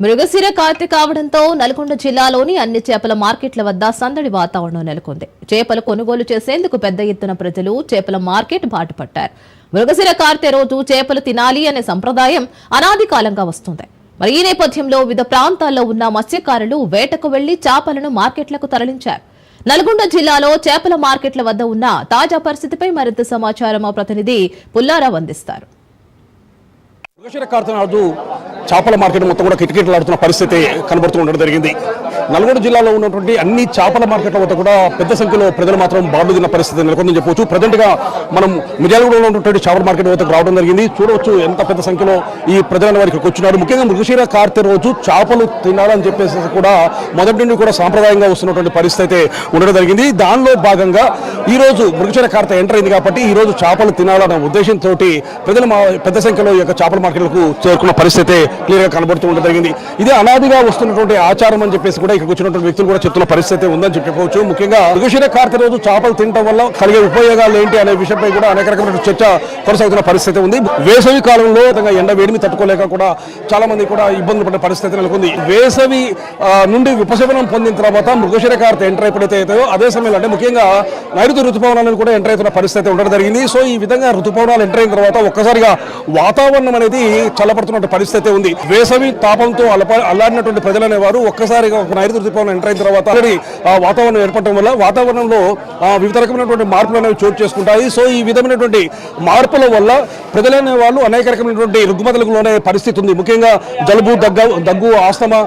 మృగశిర కార్తె కావడంతో నల్గొండ జిల్లాలోని అన్ని చేపల మార్కెట్ల వద్ద సందడి వాతావరణం నెలకొంది. చేపలు కొనుగోలు చేసేందుకు పెద్ద ఎత్తున ప్రజలు చేపల మార్కెట్ బాటుపట్టారు మృగశిర కార్తె రోజు చేపలు తినాలి అనే సంప్రదాయం అనాది కాలంగా వస్తుంది. మరి ఈ నేపథ్యంలో వివిధ ప్రాంతాల్లో ఉన్న మత్స్యకారులు వేటకు వెళ్ళి చేపలను మార్కెట్లకు తరలించారు. నల్గొండ జిల్లాలో చేపల మార్కెట్ల వద్ద ఉన్న తాజా పరిస్థితిపై మరింత సమాచారం మా ప్రతినిధి పుల్లారావు అందిస్తారు. చేపల మార్కెట్ మొత్తం కూడా కిటకిటలాడుతున్న పరిస్థితి కనబడుతూ ఉండడం జరిగింది. నల్గొండ జిల్లాలో ఉన్నటువంటి అన్ని చేపల మార్కెట్ల వద్ద కూడా పెద్ద సంఖ్యలో ప్రజలు మాత్రం బాడుదిన్న పరిస్థితి నెలకొందని చెప్పవచ్చు ప్రజెంట్గా మనం మిర్యాలగూడలో ఉన్నటువంటి చేపల మార్కెట్ వద్దకు రావడం జరిగింది. చూడవచ్చు ఎంత పెద్ద సంఖ్యలో ఈ ప్రజల వారికి వచ్చినారు. ముఖ్యంగా మృగశిర కార్తె రోజు చేపలు తినాలని చెప్పేసి కూడా మొదటి నుండి కూడా సాంప్రదాయంగా వస్తున్నటువంటి పరిస్థితి అయితే ఉండడం జరిగింది. దానిలో భాగంగా ఈ రోజు మృగశిర కార్త ఎంటర్ అయింది కాబట్టి ఈ రోజు చేపలు తినాలన్న ఉద్దేశంతో ప్రజలు మా- పెద్ద సంఖ్యలో ఈ యొక్క చేపల మార్కెట్లకు చేరుకున్న పరిస్థితి క్లియర్గా కనబడుతూ ఉండడం జరిగింది. ఇది అనాదిగా వస్తున్నటువంటి ఆచారం అని చెప్పేసి కూడా ఇక్కడికి వచ్చినటువంటి వ్యక్తులు కూడా చెప్తున్న పరిస్థితి ఉందని చెప్పుకోవచ్చు ముఖ్యంగా మృగశిర కార్తె రోజు చేపలు తినడం వల్ల కలిగే ఉపయోగాలు ఏంటి అనే విషయంపై కూడా అనేక రకమైన చర్చ కొనసాగుతున్న పరిస్థితి ఉంది. వేసవి కాలంలో ఎండ వేడిమి తట్టుకోలేక కూడా చాలా మంది కూడా ఇబ్బందులు పడే పరిస్థితి నెలకొంది. వేసవి నుండి ఉపశమనం పొందిన తర్వాత మృగశిర కార్తె ఎంటర్ ఎప్పుడైతే అవుతాయో అదే సమయంలో అంటే ముఖ్యంగా నైరుతి రుతుపవనాలను కూడా ఎంటర్ అవుతున్న పరిస్థితి ఉండడం జరిగింది. సో ఈ విధంగా రుతుపవనాలు ఎంటర్ అయిన తర్వాత ఒక్కసారిగా వాతావరణం అనేది చల్లబడుతున్న పరిస్థితి ఉంది. వేసవి తాపంతో అలప అల్లాడినటువంటి ప్రజలు అనేవారు ఒక్కసారిగా నైరుతి రుతుపవనం ఎంటర్ అయిన తర్వాత వాతావరణం ఏర్పడటం వల్ల వాతావరణంలో వివిధ రకమైనటువంటి మార్పులు అనేవి చోటు చేసుకుంటాయి. సో ఈ విధమైనటువంటి మార్పుల వల్ల ప్రజలైన వాళ్ళు అనేక రకమైనటువంటి రుగ్మతలకు లోనే పరిస్థితి ఉంది. ముఖ్యంగా జలుబు దగ్గు దగ్గు ఆస్తమా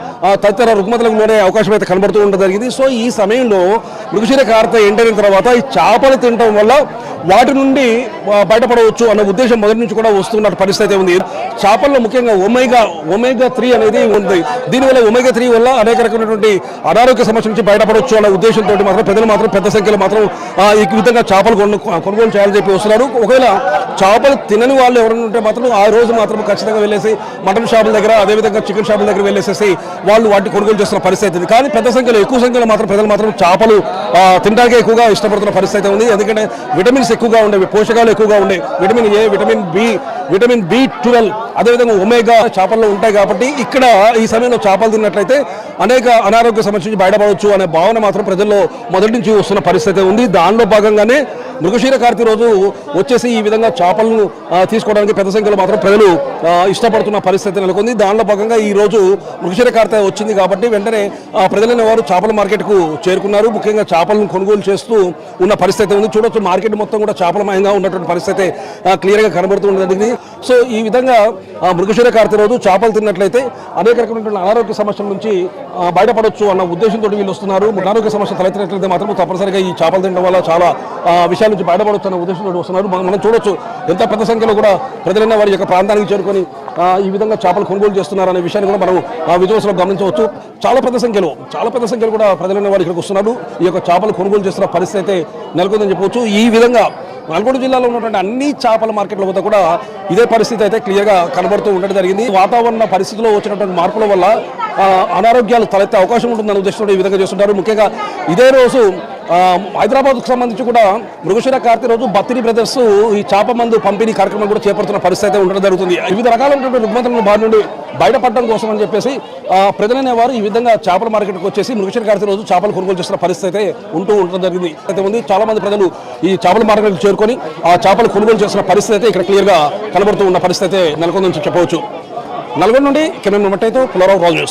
తదితర రుగ్మతలకు లోనే అవకాశం అయితే కనబడుతూ ఉండడం జరిగింది. సో ఈ సమయంలో మృగశిర కార్త ఎంటైన తర్వాత ఈ చేపలు తినడం వల్ల వాటి నుండి బయటపడవచ్చు అన్న ఉద్దేశం మొదటి నుంచి కూడా వస్తున్న పరిస్థితి అయితే ఉంది. చేపల్లో ముఖ్యంగా ఒమేగా ఒమేగా త్రీ అనేది ఉంది. దీనివల్ల ఒమేగా త్రీ వల్ల అనేక రకమైనటువంటి అనారోగ్య సమస్య నుంచి బయటపడవచ్చు అనే ఉద్దేశంతో మాత్రం ప్రజలు మాత్రం పెద్ద సంఖ్యలో మాత్రం ఈ విధంగా చేపలు కొనుగోలు చేయాలని చెప్పి వస్తున్నారు. ఒకవేళ చేపలు తినని వాళ్ళు ఎవరైనా ఉంటే మాత్రం ఆ రోజు మాత్రం ఖచ్చితంగా వెళ్ళేసి మటన్ షాపుల దగ్గర అదేవిధంగా చికెన్ షాపుల దగ్గర వెళ్ళేసేసి వాళ్ళు వాటిని కొనుగోలు చేస్తున్న పరిస్థితి ఉంది. కానీ పెద్ద సంఖ్యలో ఎక్కువ సంఖ్యలో మాత్రం ప్రజలు మాత్రం చేపలు తినడానికి ఎక్కువగా ఇష్టపడుతున్న పరిస్థితి ఉంది. ఎందుకంటే విటమిన్స్ ఎక్కువగా ఉండేవి పోషకాలు ఎక్కువగా ఉండే vitamin A vitamin B vitamin B twelve అదేవిధంగా ఒమేగా చేపల్లో ఉంటాయి కాబట్టి ఇక్కడ ఈ సమయంలో చేపలు తిన్నట్లయితే అనేక అనారోగ్య సమస్య నుంచి బయటపడవచ్చు అనే భావన మాత్రం ప్రజల్లో మొదటి నుంచి వస్తున్న పరిస్థితి ఉంది. దానిలో భాగంగానే మృగశీర కార్తీ రోజు వచ్చేసి ఈ విధంగా చేపలను తీసుకోవడానికి పెద్ద సంఖ్యలో మాత్రం ప్రజలు ఇష్టపడుతున్న పరిస్థితి నెలకొంది. దానిలో భాగంగా ఈ రోజు మృగశీర కార్తె వచ్చింది కాబట్టి వెంటనే ప్రజలైన వారు చేపల మార్కెట్కు చేరుకున్నారు. ముఖ్యంగా చేపలను కొనుగోలు చేస్తూ ఉన్న పరిస్థితి ఉంది. చూడొచ్చు మార్కెట్ మొత్తం కూడా చేపలమయంగా ఉన్నటువంటి పరిస్థితి క్లియర్గా కనబడుతూ ఉండేది సో ఈ విధంగా మృగశీర కార్తీ రోజు చేపలు తిన్నట్లయితే అనేక రకమైనటువంటి అనారోగ్య సమస్యల నుంచి బయటపడవచ్చు అన్న ఉద్దేశంతో వీళ్ళు వస్తున్నారు. అనారోగ్య సమస్య తలెత్తినట్లయితే మాత్రం తప్పనిసరిగా ఈ చేపలు తినడం వల్ల చాలా విషయాలు విషయాల నుంచి బయటపడవచ్చు ఉద్దేశంతో వస్తున్నారు. మనం మనం చూడొచ్చు ఎంత పెద్ద సంఖ్యలో కూడా ప్రజలైన వారి యొక్క ప్రాంతానికి చేరుకొని ఈ విధంగా చేపలు కొనుగోలు చేస్తున్నారు అనే విషయాన్ని కూడా మనం ఆ, గమనించవచ్చు. చాలా పెద్ద సంఖ్యలో చాలా పెద్ద సంఖ్యలో కూడా ప్రజలైన వారు ఇక్కడికి వస్తున్నారు. ఈ యొక్క చేపలు కొనుగోలు చేస్తున్న పరిస్థితి అయితే నెలకొందని చెప్పవచ్చు. ఈ విధంగా నల్గొండ జిల్లాలో ఉన్నటువంటి అన్ని చేపల మార్కెట్ల వద్ద కూడా ఇదే పరిస్థితి అయితే క్లియర్గా కనబడుతూ ఉండడం జరిగింది. వాతావరణ పరిస్థితిలో వచ్చినటువంటి మార్పుల వల్ల అనారోగ్యాలు తలెత్తే అవకాశం ఉంటుందన్న ఉద్దేశంతో ఈ విధంగా చేస్తుంటారు. ముఖ్యంగా ఇదే రోజు హైదరాబాద్కు సంబంధించి కూడా మృగశిర కార్తీ రోజు బత్తిని బ్రదర్స్ ఈ చేప మందు పంపిణీ కార్యక్రమం కూడా చేపడుతున్న పరిస్థితి అయితే ఉండడం జరుగుతుంది. వివిధ రకాలైనటువంటి రుగ్మతలను బారి నుండి బయటపడడం కోసం అని చెప్పేసి ప్రజలనే వారు ఈ విధంగా చేపల మార్కెట్కి వచ్చేసి మృగశిర కార్తె రోజు చేపలు కొనుగోలు చేస్తున్న పరిస్థితి అయితే ఉంటూ ఉండడం జరిగింది. అయితే ఉంది చాలా మంది ప్రజలు ఈ చేపల మార్కెట్కి చేరుకొని ఆ చేపలు కొనుగోలు చేస్తున్న పరిస్థితి అయితే ఇక్కడ క్లియర్గా కనబడుతూ ఉన్న పరిస్థితి అయితే నెలకొందని చెప్పవచ్చు. నల్గొండ నుండి కెమెరా మట్టయితో పులరావు రాజు